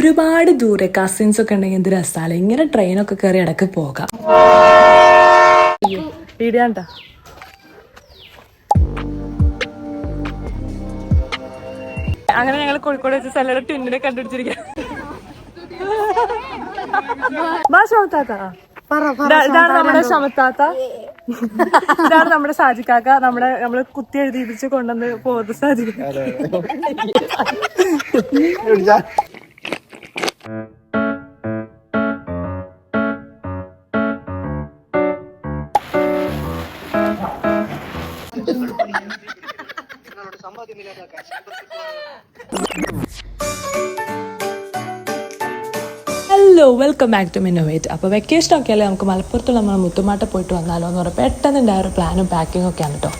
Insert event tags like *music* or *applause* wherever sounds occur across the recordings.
ഒരുപാട് ദൂരെ കസിൻസ് ഒക്കെ ഉണ്ടെങ്കിൽ എന്ത് രസാല ഇങ്ങനെ ട്രെയിനൊക്കെ കയറി ഇടയ്ക്ക് പോകാം. വീഡിയാണ്ട അങ്ങനെ ഞങ്ങൾ കോഴിക്കോട് വെച്ച് സ്ഥലത്ത് ട്വിന്നിനെ കണ്ടുപിടിച്ചിരിക്കാം. ഇതാണ് നമ്മുടെ ശമത്താത്ത ഇതാണ് നമ്മുടെ സാജിക്കാക്ക. നമ്മുടെ നമ്മൾ കുത്തി എഴുതിപ്പിച്ച് കൊണ്ടുവന്ന് പോകുന്നത് സാജിക്ക ഹലോ വെൽക്കം ബാക്ക് ടു മിന്നോവേറ്റ് അപ്പോൾ വെക്കേഷൻ ഒക്കെ അല്ലേ? നമുക്ക് മലപ്പുറത്തുള്ള നമ്മൾ മുത്തുമാട്ട പോയിട്ട് വന്നാലോ എന്ന് പറഞ്ഞാൽ പെട്ടെന്ന് ഉണ്ടായ ഒരു പ്ലാനും പാക്കിങ്ങും ഒക്കെയാണ് കേട്ടോ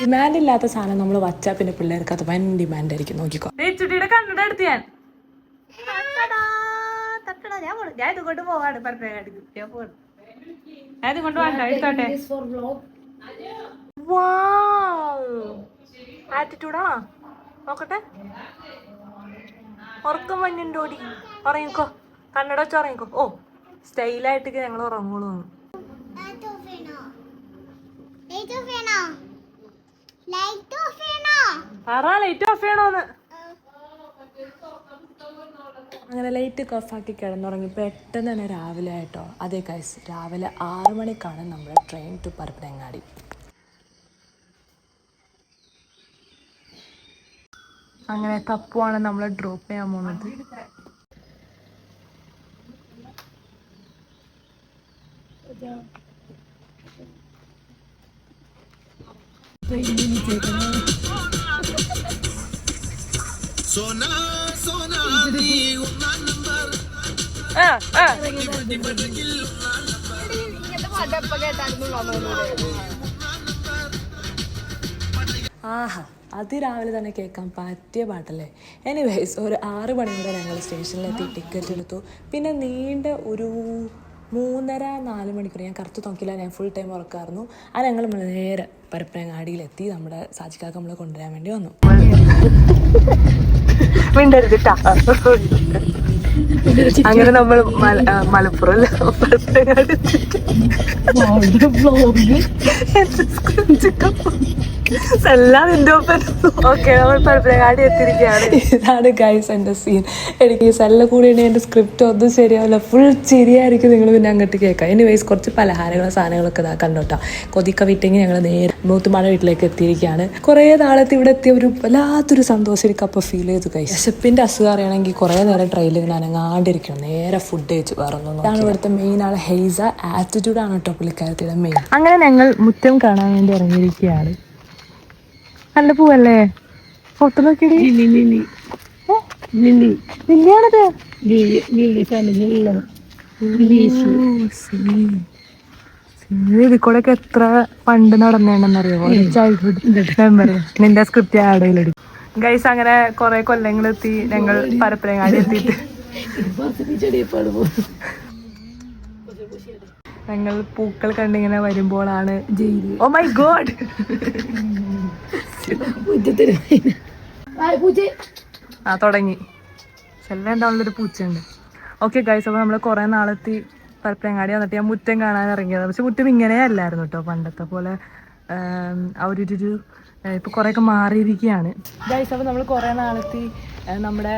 ഡിമാൻഡ് ഇല്ലാത്ത സാധനം നമ്മൾ വച്ചാൽ പിന്നെ പിള്ളേർക്ക് അത് വൻ ഡിമാൻഡ് ആയിരിക്കും. നോക്കിക്കോ. ചുട്ടിയുടെ കണ്ണട എടുത്ത് ഞാൻ. ഞാൻ ഇത് കൊണ്ട് പോവാണ്. പറഞ്ഞ ഞാൻ പോവാണ് ഞാൻ ഇത് കൊണ്ട് വേണ്ട. എടുത്തോട്ടെ ആറ്റിറ്റ്യൂഡാണോ നോക്കട്ടെ. ഉറക്കം മഞ്ഞുണ്ടോടി ഉറങ്ങിക്കോ. കണ്ണട വെച്ച് ഉറങ്ങിക്കോ. ഓ സ്റ്റൈലായിട്ട് ഞങ്ങൾ ഉറങ്ങോളൂ ലൈറ്റ് ഓഫ് ചെയ്യണോ? ലൈറ്റ് ഓഫ് ചെയ്യണോ? ലൈറ്റ് ഓഫ് ചെയ്യണോ? പറ ലൈറ്റ് ഓഫ് ചെയ്യണോന്ന്. അങ്ങനെ ലൈറ്റ് ഒക്കെ ഓഫാക്കി കിടന്നുറങ്ങി പെട്ടെന്ന് തന്നെ രാവിലെ ആയിട്ടോ. അതേ കൈസ് രാവിലെ ആറു മണിക്കാണ് നമ്മുടെ ട്രെയിൻ ടു പരപ്പനങ്ങാടി. അങ്ങനെ തപ്പുവാണ് നമ്മൾ ഡ്രോപ്പ് ചെയ്യാൻ പോകുന്നത് ആ ആ ആഹാ അതിരാവിലെ തന്നെ കേൾക്കാൻ പറ്റിയ പാട്ടല്ലേ. എനിവേസ് ഒരു ആറ് മണി വരെ ഞങ്ങൾ സ്റ്റേഷനിലെത്തി ടിക്കറ്റ് എടുത്തു. പിന്നെ നീണ്ട ഒരു മൂന്നര നാല് മണിക്കൂർ ഞാൻ കറക്റ്റ് നോക്കിയില്ല. ഞാൻ ഫുൾ ടൈം ഉറക്കായിരുന്നു. അത് ഞങ്ങൾ നേരെ പരപ്പനങ്ങാടിയിലെത്തി. നമ്മുടെ സാജിക്കാക്ക് നമ്മളെ കൊണ്ടുവരാൻ വേണ്ടി വന്നു. അങ്ങനെ നമ്മൾ മലപ്പുറം പരപ്പനങ്ങാടി എല്ലാം നിന്റെ ഒപ്പം. ഓക്കെ നമ്മൾ പരപ്പനങ്ങാടി എത്തിയിരിക്കുകയാണ്. ഇതാണ് ഗൈസ് എന്റെ സീൻ എനിക്ക് ഈ സെല്ല കൂടി എന്റെ സ്ക്രിപ്റ്റ് ഒന്നും ശരിയാവില്ല. ഫുൾ ചിരിയായിരിക്കും നിങ്ങൾ പിന്നെ അങ്ങോട്ട് കേൾക്കാം ഇനി വൈസ് കുറച്ച് പലഹാരങ്ങളും സാധനങ്ങളൊക്കെ ഇതാ കണ്ടോട്ടാ കൊതിക്ക വിട്ടെങ്കിൽ ഞങ്ങൾ നേരെ മൂത്തുമാട വീട്ടിലേക്ക് എത്തിയിരിക്കുകയാണ്. കുറേ നാളത്തെ ഇവിടെ എത്തിയ ഒരു വല്ലാത്തൊരു സന്തോഷം എനിക്ക് അപ്പോൾ ഫീൽ ചെയ്തു ഗൈസ് ഷെപ്പിന്റെ അസുഖം അറിയണമെങ്കിൽ കുറേ നേരം ട്രെയിനിൽ ഇങ്ങനെ അനങ്ങാണ്ടിരിക്കണം. നേരെ ഫുഡ് കഴിച്ച് പറഞ്ഞു ഇതാണ് ഇവിടുത്തെ മെയിൻ ആൾ ഹെയ്സ. ആറ്റിറ്റ്യൂഡ് ആണ് കേട്ടോ പുള്ളിക്കാരത്തിയുടെ മെയിൻ അങ്ങനെ ഞങ്ങൾ മുറ്റം കാണാൻ വേണ്ടി ഇറങ്ങിയിരിക്കുകയാണ്. നല്ല പൂവല്ലേ? ഫോട്ടോ നോക്കിയടി. ലില്ലിയാണത് ഇതിൽ കൂടെ ഒക്കെ എത്ര പണ്ട് നടന്നേണ്ടെന്നറിയോ? ചൈൽഡ്ഹുഡ് മെമ്മറി നിന്റെ സ്ക്രിപ്റ്റ് ആഡ് ചെയ്തെടുക്കും ഗൈസ് അങ്ങനെ കൊല്ലങ്ങൾ എത്തി ഞങ്ങൾ പരപ്പനങ്ങാടി എത്തിയിട്ട് ഞങ്ങൾ പൂക്കൾ കണ്ടിങ്ങനെ വരുമ്പോഴാണ് ഓ മൈ ഗോഡ് ആ തുടങ്ങി. ഉണ്ടാവുള്ളൊരു പൂച്ചയുണ്ട്. ഓക്കെ ഗൈസ് അപ്പോൾ നമ്മൾ കുറേ നാളെത്തി പരപ്പനങ്ങാടി വന്നിട്ട് ഞാൻ മുറ്റം കാണാൻ ഇറങ്ങിയത്. പക്ഷെ മുറ്റം ഇങ്ങനെ അല്ലായിരുന്നു കേട്ടോ പണ്ടത്തെ പോലെ. ആ ഒരു ഒരു ഇപ്പോൾ മാറിയിരിക്കുകയാണ് ഗൈസ് അപ്പോൾ നമ്മൾ കുറേ നാളെത്തി നമ്മുടെ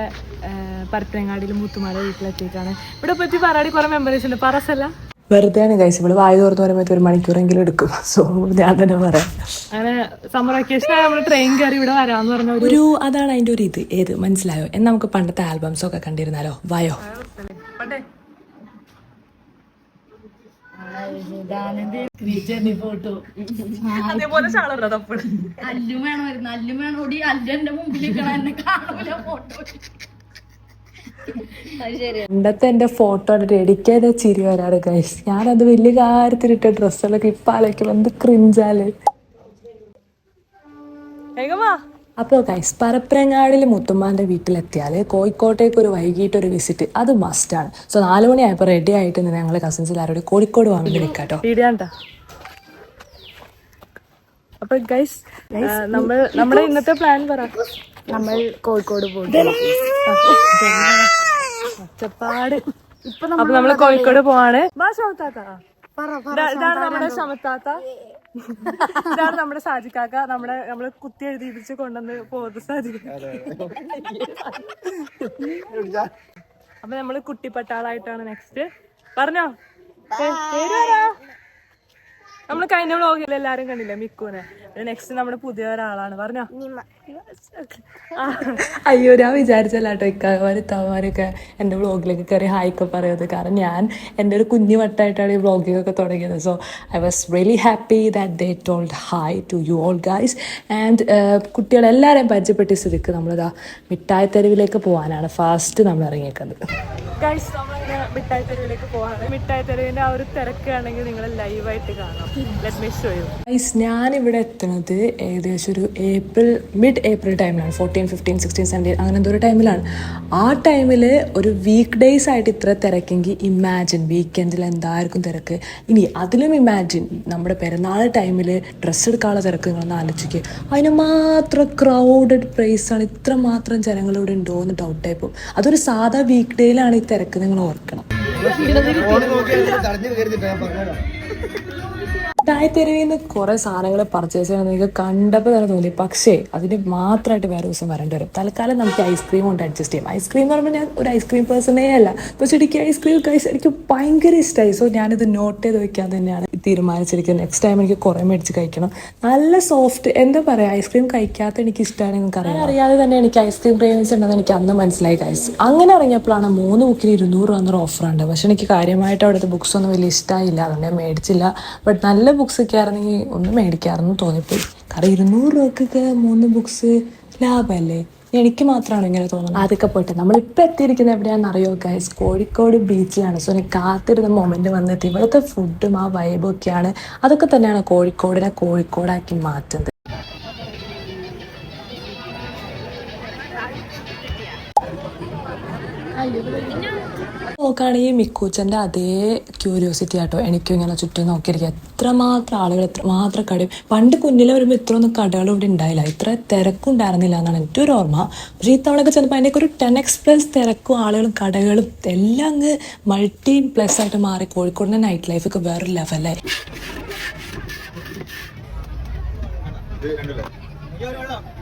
പരപ്പനങ്ങാടിയിൽ മുത്തുമാല വീട്ടിലെത്തിയിട്ടാണ്. ഇവിടെ പറ്റി പറയാടി കുറേ മെമ്മറീസ് ഉണ്ട്. പറസല്ല വെറുതെയാണ് ഗൈസ് ഇവൾ വായു തുറന്നു പറയുമ്പോൾ ഒരു മണിക്കൂറെങ്കിലും എടുക്കും. *laughs* സോ ഞാൻ തന്നെ പറയാം. അങ്ങനെ സമ്മർ വെക്കേഷൻ നമ്മൾ ട്രെയിൻ കയറി ഇവിടെ വരാന്ന് പറഞ്ഞ ഒരു അതാണ് അതിന്റെ ഒരു ഇത്. ഏത്? മനസ്സിലായോ? എന്ന് നമുക്ക് പണ്ടത്തെ ആൽബംസ് ഒക്കെ കണ്ടിരുന്നാലോ? വായോ. അതേപോലെ ചാളറ തപ്പട് അല്ലും വേണം വരുന്ന അല്ലും വേണം ഓടി. അല്ലു മുമ്പിൽ നിൽക്കണം എന്നെ കാണൂല ഫോട്ടോ. പണ്ടത്തെ എന്റെ ഫോട്ടോ ഡെഡിക്കേറ്റ് ചിരി വരാറ് ഗൈസ് ഞാനത് വലിയ കാര്യത്തിലിട്ട ഡ്രസ്സുകളൊക്കെ ഇപ്പൊ ആലോചിക്കുമ്പോ എന്ത് ക്രിഞ്ചാൽ അപ്പോൾ ഗൈസ് പരപ്പരങ്ങാടിൽ മുത്തുമ്മാന്റെ വീട്ടിലെത്തിയാൽ കോഴിക്കോട്ടേക്ക് ഒരു വൈകിട്ട് ഒരു വിസിറ്റ് അത് മസ്റ്റ് ആണ്. സോ നാല് മണിയായപ്പോൾ റെഡി ആയിട്ട് ഞങ്ങൾ കസിൻസ് എല്ലാവരും കോഴിക്കോട് വാങ്ങി വേണ്ടി നിൽക്കാം കേട്ടോ വീഡിയോണ്ടാ അപ്പൊ ഗൈസ് നമ്മൾ നമ്മുടെ ഇന്നത്തെ പ്ലാൻ പറ. നമ്മൾ കോഴിക്കോട് പോകും ഒച്ചപ്പാട് അപ്പൊ നമ്മൾ കോഴിക്കോട് പോവാണ്. ഇതാണ് നമ്മുടെ ശമത്താത്ത ഇതാണ് നമ്മുടെ സാജിക്കാക്ക നമ്മുടെ നമ്മൾ കുത്തി എഴുതിപ്പിച്ച് കൊണ്ടുവന്ന് പോകുന്നത് സാജിക്ക അപ്പൊ നമ്മൾ കുട്ടിപ്പട്ടാളായിട്ടാണ് നെക്സ്റ്റ് പറഞ്ഞോ? പേര് പറ. നമ്മൾ കഴിഞ്ഞ വ്ളോഗിൽ എല്ലാരും കണ്ടില്ലേ മിക്കുനെ? നെക്സ്റ്റ് നമ്മുടെ പുതിയ ഒരാളാണ്. പറഞ്ഞോ? അയ്യോ ഞാൻ വിചാരിച്ചല്ല കേട്ടോ ഇക്കാമാര് തമാരൊക്കെ എന്റെ വ്ളോഗിലേക്ക് കയറി ഹായ്ക്ക് പറയുന്നത്. കാരണം ഞാൻ എന്റെ ഒരു കുഞ്ഞു വട്ടായിട്ടാണ് ഈ വ്ളോഗിംഗ് ഒക്കെ തുടങ്ങിയത് so I was really happy that they told hi to you all guys and കുട്ടികളെല്ലാവരെയും പരിചയപ്പെട്ട സ്ഥിതിക്ക് നമ്മളിതാ മിഠായി തെരുവിലേക്ക് പോകാനാണ് ഫാസ്റ്റ് നമ്മൾ ഇറങ്ങിയേക്കുന്നത്. ഗൈസ് മിഠായി തെരുവിലേക്ക് പോവാണ്. മിഠായി തെരുവിന്റെ ആ ഒരു തിരക്കാണെങ്കിൽ നിങ്ങൾ ലൈവായിട്ട് കാണാം. Let me show you guys ഞാനിവിടെ എത്തുന്നത് ഏകദേശം ഒരു ഏപ്രിൽ മിഡ് ഏപ്രിൽ ടൈമിലാണ് ഫോർട്ടീൻ ഫിഫ്റ്റീൻ സിക്സ്റ്റീൻ സെവന്റീൻ അങ്ങനെ എന്തോ ഒരു ടൈമിലാണ് ആ ടൈമിൽ ഒരു വീക്ക് ഡേയ്സ് ആയിട്ട് ഇത്ര തിരക്കെങ്കിൽ ഇമാജിൻ വീക്കെൻഡിൽ എന്തായിരിക്കും തിരക്ക്? ഇനി അതിലും ഇമാജിൻ നമ്മുടെ പെരുന്നാൾ ടൈമിൽ ഡ്രസ്സ് എടുക്കാനുള്ള തിരക്ക് നിങ്ങളൊന്ന് ആലോചിക്കുക അതിന് മാത്രം ക്രൗഡഡ് ആണ്. ഇത്ര മാത്രം ജനങ്ങളിവിടെ ഉണ്ടോ എന്ന് ഡൗട്ടായിപ്പോൾ പോകും. അതൊരു സാധാ വീക്ക് ഡേയിലാണ് ഈ തിരക്ക് നിങ്ങൾ ഓർക്കണം. താഴെത്തെരുവിൽ നിന്ന് കുറെ സാധനങ്ങൾ പർച്ചേസ് ചെയ്യണം എനിക്ക് കണ്ടപ്പോൾ തന്നെ തോന്നി. പക്ഷേ അതിന് മാത്രമായിട്ട് വേറെ ദിവസം വരേണ്ടി വരും. തൽക്കാലം നമുക്ക് ഐസ്ക്രീം കൊണ്ട് അഡ്ജസ്റ്റ് ചെയ്യാം. ഐസ്ക്രീം എന്ന് പറയുമ്പോൾ ഞാൻ ഒരു ഐസ്ക്രീം പേഴ്സണേ അല്ല. പക്ഷെ എനിക്ക് ഐസ്ക്രീം കഴിച്ച് എനിക്ക് ഭയങ്കര ഇഷ്ടമായി സോ ഞാനിത് നോട്ട് ചെയ്ത് വെക്കാൻ തന്നെയാണ്. തീരുമാനിച്ചിരിക്കുന്നത് നെക്സ്റ്റ് ടൈം എനിക്ക് കുറേ മേടിച്ച് കഴിക്കണം. നല്ല സോഫ്റ്റ് എന്താ പറയുക ഐസ്ക്രീം കഴിക്കാത്ത എനിക്ക് ഇഷ്ടമാണ് നിങ്ങൾക്ക് അറിയാം അറിയാതെ തന്നെ എനിക്ക് ഐസ്ക്രീം ഉണ്ടെന്ന് എനിക്ക് അന്ന് മനസ്സിലായി കഴിച്ചു അങ്ങനെ ഇറങ്ങിയപ്പോഴാണ് മൂന്ന് ബുക്കിന് ഇരുന്നൂറ് എന്നൊരു ഓഫറുണ്ട് പക്ഷെ എനിക്ക് കാര്യമായിട്ട് അവിടുത്തെ ബുക്സ് ഒന്നും വലിയ ഇഷ്ടമായില്ല അതുകൊണ്ട് ഞാൻ മേടിച്ചില്ല. ബട്ട് നല്ല ബുക്സ് ഒക്കെ ആയിരുന്നെങ്കിൽ ഒന്ന് മേടിക്കാറെന്ന് തോന്നിപ്പോയി. കാരണം ഇരുന്നൂറ് രൂപക്കൊക്കെ മൂന്ന് ബുക്സ് ലാഭമല്ലേ? എനിക്ക് മാത്രമാണ് ഇങ്ങനെ തോന്നുന്നത്. അതൊക്കെ പോട്ടെ. നമ്മളിപ്പോൾ എത്തിയിരിക്കുന്നത് എവിടെയാണെന്ന് അറിയോ ഗൈസ് കോഴിക്കോട് ബീച്ചിലാണ് സോ എനിക്ക് കാത്തിരുന്ന മൊമെന്റ് വന്നെത്തി. ഇവിടുത്തെ ഫുഡും ആ വൈബും ഒക്കെയാണ്. അതൊക്കെ തന്നെയാണ് കോഴിക്കോടിനെ കോഴിക്കോടാക്കി മാറ്റുന്നത്. നോക്കുകയാണെങ്കിൽ മിക്കൂച്ചന്റെ അതേ ക്യൂരിയോസിറ്റി ആട്ടോ. എനിക്കും ഇങ്ങനെ ചുറ്റും നോക്കിയിരിക്കുക. എത്രമാത്രം ആളുകൾ എത്രമാത്രം കടയും പണ്ട് കുഞ്ഞിലെ വരുമ്പോൾ ഇത്ര ഒന്നും കടകൾ ഇവിടെ ഉണ്ടായില്ല. ഇത്ര തിരക്കുണ്ടായിരുന്നില്ല എന്നാണ് എന്റെ ഒരു ഓർമ്മ. പക്ഷേ ഈ ഇത്തവണയൊക്കെ ചെന്നപ്പോൾ അതിന്റെയൊക്കെ ഒരു ടെൻ എക്സ്പ്രസ് തിരക്കും ആളുകളും കടകളും എല്ലാം അങ്ങ് മൾട്ടി പ്ലസ് ആയിട്ട് മാറി. കോഴിക്കോടിന്റെ നൈറ്റ് ലൈഫൊക്കെ വേറെ ലെവലായി ഓ,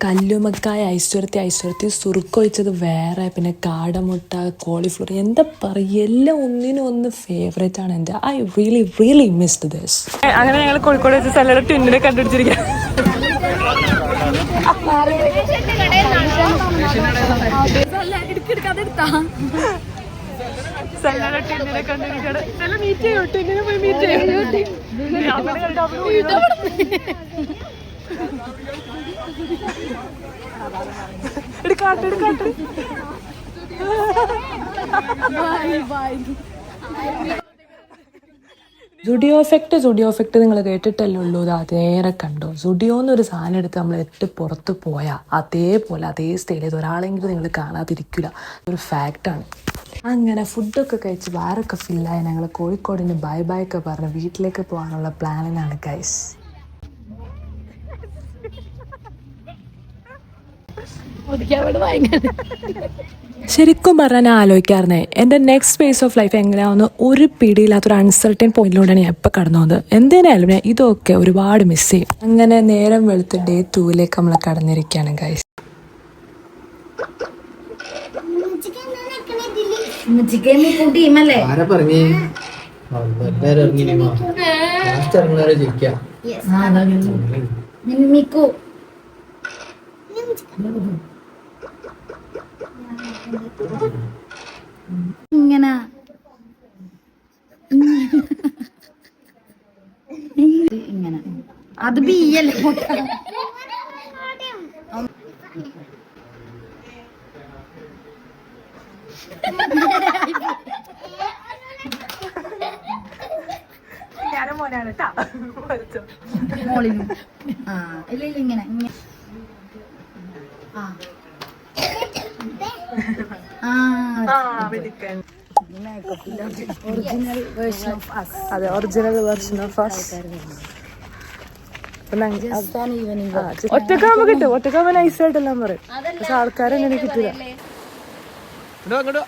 കല്ലുമക്കായ ഐശ്വര്യത്തെ ഐശ്വര്യത്തെ സുറുക്കൊഴിച്ചത് വേറെ പിന്നെ കാടമുട്ട കോളിഫ്ലവർ എന്താ പറയുക എല്ലാം ഒന്നിനും ഒന്ന് ഫേവറേറ്റ് ആണ് എന്റെ. I really really missed this അങ്ങനെ ഞങ്ങൾ കോഴിക്കോട് വെച്ച് സ്ഥലം ടിന്നിനെ കണ്ടുപിടിച്ചിരിക്കുക ടിന്നിനെ കണ്ടിരിക്കുകയാണ് സ്ഥലം മീറ്റ് ചെയ്യോ? ടിന്നിനെ പോയി മീറ്റ് ചെയ്യോ? എടുക്കാട്ട് എടുക്കാട്ട് സുഡിയോ എഫക്റ്റ് സുഡിയോ എഫക്റ്റ് നിങ്ങൾ കേട്ടിട്ടല്ലേ ഉള്ളൂ. ഇത് അതേറെ കണ്ടോ. സുഡിയോ എന്നൊരു സാധനം എടുത്ത് നമ്മൾ എട്ട് പുറത്ത് പോയാൽ അതേപോലെ അതേ സ്റ്റൈലിൽ ഒരാളെങ്കിലും നിങ്ങൾ കാണാതിരിക്കില്ല ഒരു ഫാക്റ്റാണ് അങ്ങനെ ഫുഡൊക്കെ കഴിച്ച് വാരൊക്കെ ഫില്ലായി ഞങ്ങൾ കോഴിക്കോടിന് ബൈ ബൈ ഒക്കെ പറഞ്ഞ് വീട്ടിലേക്ക് പോകാനുള്ള പ്ലാനിനാണ് ഗൈസ് ശരിക്കും പറഞ്ഞാൽ ഞാൻ ആലോചിക്കാറുന്നേ എന്റെ നെക്സ്റ്റ് ഫേസ് ഓഫ് ലൈഫ് എങ്ങനെയാവുന്ന? ഒരു പിടിയില്ലാത്തൊരു അൺസർട്ടൻ പോയിന്റിലൂടെയാണ് ഞാൻ ഇപ്പം കടന്നു പോകുന്നത്. എന്തിനായാലും ഞാൻ ഇതൊക്കെ ഒരുപാട് മിസ് ചെയ്യും. അങ്ങനെ നേരം വെളുത്ത് ഡേ ടൂവിലേക്ക് നമ്മൾ കടന്നിരിക്കുകയാണ് ഗൈസ് ടീമല്ലേ ഇങ്ങനെ. ഇങ്ങനെ. അത് ബിയല്ലേ മോനാണ് കേട്ടോ ഇല്ല ഇല്ല ഇങ്ങനെ ഇങ്ങനെ. ആ. വേർഷൻ ഓഫ് മിടുക്കൻ. അതെ ഒറിജിനൽ വേർഷൻ ഓഫ് ഒറ്റക്കാവുമ്പോ കിട്ടും. ഒറ്റക്കാവുമ്പോ നൈസായിട്ടെല്ലാം പറയും. പക്ഷെ ആൾക്കാരെങ്ങനെ കിട്ടില്ല ഇങ്ങോട്ടോ ഇങ്ങോട്ടോ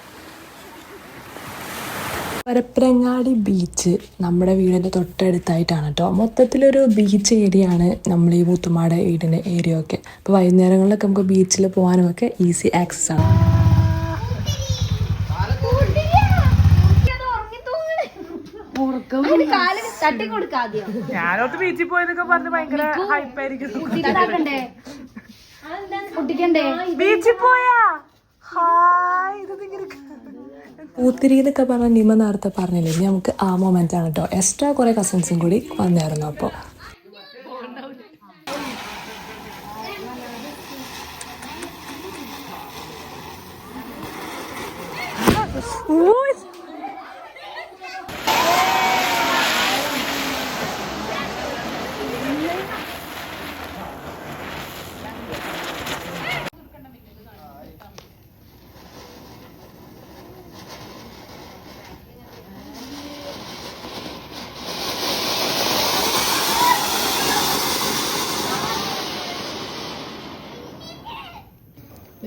പരപ്പരങ്ങാടി ബീച്ച് നമ്മുടെ വീടിന്റെ തൊട്ടടുത്തായിട്ടാണ് കേട്ടോ മൊത്തത്തിലൊരു ബീച്ച് ഏരിയ ആണ് നമ്മൾ ഈ മൂത്തുമാട് വീടിന്റെ ഏരിയ ഒക്കെ. അപ്പോൾ വൈകുന്നേരങ്ങളിലൊക്കെ നമുക്ക് ബീച്ചിൽ പോകാനുമൊക്കെ ഈസി ആക്സസ് ആണ്. ഞാനോട്ട് ബീച്ചിൽ പോയതൊക്കെ പറഞ്ഞ് ഭയങ്കര ഹൈപ്പായിരിക്കും കുട്ടിക്കണ്ടേ കുട്ടിക്കണ്ടേ ബീച്ചിൽ പോയാ? ഹായ് ഇത് പൂത്തിരി പറഞ്ഞ നിമ നേരത്തെ പറഞ്ഞില്ലേ? നമുക്ക് ആ മൊമെന്റ് ആണ് കേട്ടോ എക്സ്ട്രാ കുറെ കസിൻസും കൂടി വന്നായിരുന്നു അപ്പോൾ അരയ്ക്ക്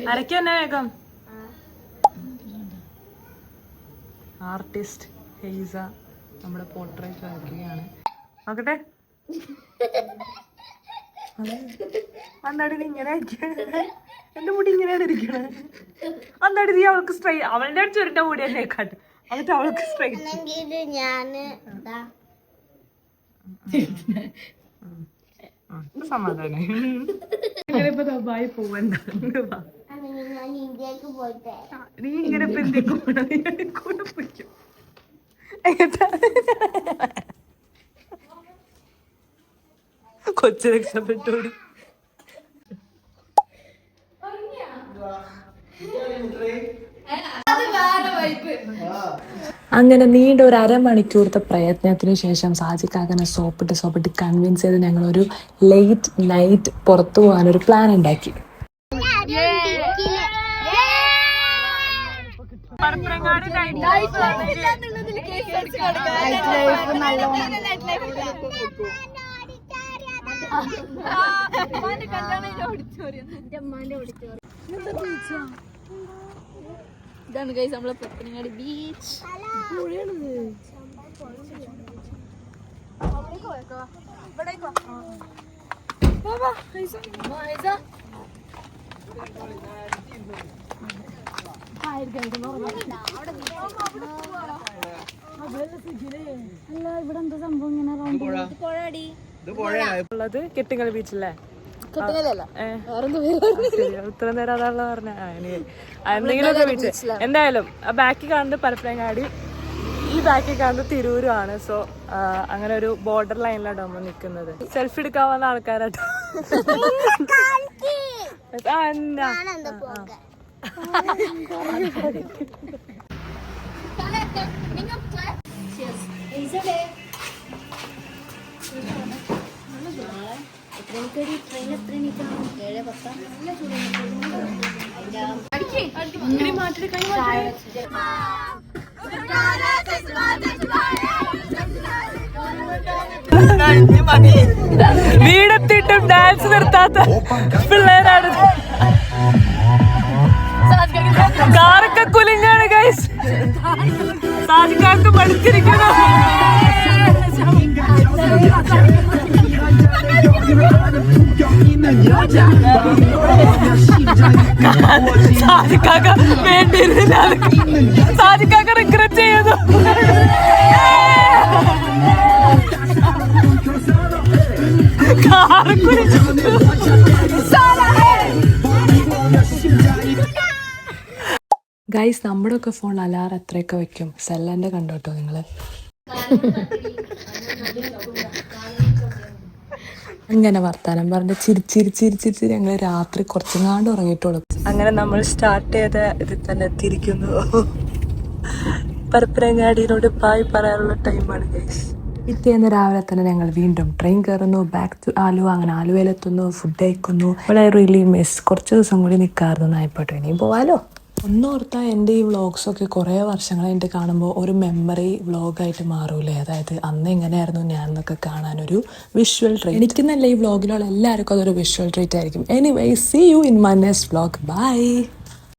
തന്നെ വേഗം ആർട്ടിസ്റ്റ് ഹെയ്സ നമ്മുടെ പോർട്രേറ്റ് വരയ്ക്കുകയാണ് നോക്കട്ടെ അന്നാടി നീ ഇങ്ങനെ? എന്റെ മുടി ഇങ്ങനെയാണ് ഇരിക്കണേ അന്നാടി നീ അവൾക്ക് സ്ട്രൈറ്റ് അവളുടെ ചുരുട്ട മുടി തന്നെ കാട്ട് എന്നിട്ട് അവൾക്ക് സ്ട്രൈറ്റ് ഞാൻ സമാധാനം ഇപ്പൊ ദുബായി പോവണ്ട പൊയ്ക്കോ. ഇങ്ങനെ കൊച്ചു രക്ഷപ്പെട്ടോടി. അങ്ങനെ നീണ്ട ഒരു അരമണിക്കൂറത്തെ പ്രയത്നത്തിന് ശേഷം സാജിക്കാക്കനെ സോപ്പിട്ട് സോപ്പിട്ട് കൺവിൻസ് ചെയ്ത് ഞങ്ങളൊരു ലേറ്റ് നൈറ്റ് പുറത്തു പോകാനൊരു പ്ലാൻ ഉണ്ടാക്കി. ഇതാണ് കൈസ് നമ്മളെ പത്തനങ്ങാടി ബീച്ച് ഇത് പുഴയാണ് ഉള്ളത് കെട്ടിങ്ങൽ ബീച്ചല്ലേ ഇത്ര ഇത്രയും നേരം അതാണല്ലോ പറഞ്ഞ. എന്തെങ്കിലുമൊക്കെ ബീച്ച് എന്തായാലും ആ ബാക്കി കാണുന്നത് പരപ്പനങ്ങാടി. ഈ ബാക്കിൽ കാണുന്നത് തിരൂരുമാണ് സോ അങ്ങനെ ഒരു ബോർഡർ ലൈനിലാണ് നമ്മൾ നിൽക്കുന്നത് സെൽഫി എടുക്കാൻ വന്ന ആൾക്കാരാട്ടോ. *laughs* ആ, എന്നാ? വീടെത്തിയിട്ടും ഡാൻസ് നിർത്താത്ത പിള്ളേരാണ്. കാറൊക്കെ കുലുങ്ങാണ് ഗൈസ് സാജിക്കാർക്ക് പഠിച്ചിരിക്കുന്നു സാധിക്കാക്ക വേണ്ടിയിരുന്നില്ല. സാധിക്കാക്ക റിഗ്രറ്റ് ചെയ്യുന്നു കാറ് ഗൈസ് നമ്മുടെ ഒക്കെ ഫോൺ അലാറം എത്രയൊക്കെ വെക്കും? സെല്ലന്റെ കണ്ടോട്ടോ നിങ്ങൾ അങ്ങനെ വർത്താനം പറഞ്ഞ് ചിരിച്ചിരി ചിരിച്ചിരി ഞങ്ങൾ രാത്രി കുറച്ചെങ്ങാണ്ട് ഉറങ്ങിയിട്ടുള്ളൂ. അങ്ങനെ നമ്മൾ സ്റ്റാർട്ട് ചെയ്ത ഇതിൽ തന്നെ എത്തിയിരിക്കുന്നു. പരപ്പരങ്ങാടിയിലോട് പായ് പറയാനുള്ള ടൈമാണ് ഗൈസ് പിറ്റേന്ന് രാവിലെ തന്നെ ഞങ്ങൾ വീണ്ടും ട്രെയിൻ കയറുന്നു ബാക്ക് ടു ആലുവ അങ്ങനെ ആലുവയിലെത്തുന്നു ഫുഡ് കഴിക്കുന്നു. വളരെ റിയലി മിസ് കുറച്ച് ദിവസം കൂടി നിൽക്കാറുണ്ട് ആയിപ്പോട്ടെ ഇനിയും പോവാലോ? ഒന്നോർത്താൽ എന്റെ ഈ വ്ളോഗ്സൊക്കെ കുറേ വർഷങ്ങളായിട്ട് കാണുമ്പോൾ ഒരു മെമ്മറി വ്ളോഗായിട്ട് മാറൂലേ? അതായത് അന്ന് എങ്ങനെയായിരുന്നു ഞാൻ എന്നൊക്കെ കാണാനൊരു വിഷ്വൽ ട്രീറ്റ് എനിക്കുന്നല്ല ഈ വ്ളോഗിലുള്ള എല്ലാവർക്കും അതൊരു വിഷ്വൽ ട്രീറ്റ് ആയിരിക്കും. Anyway see you in my next vlog bye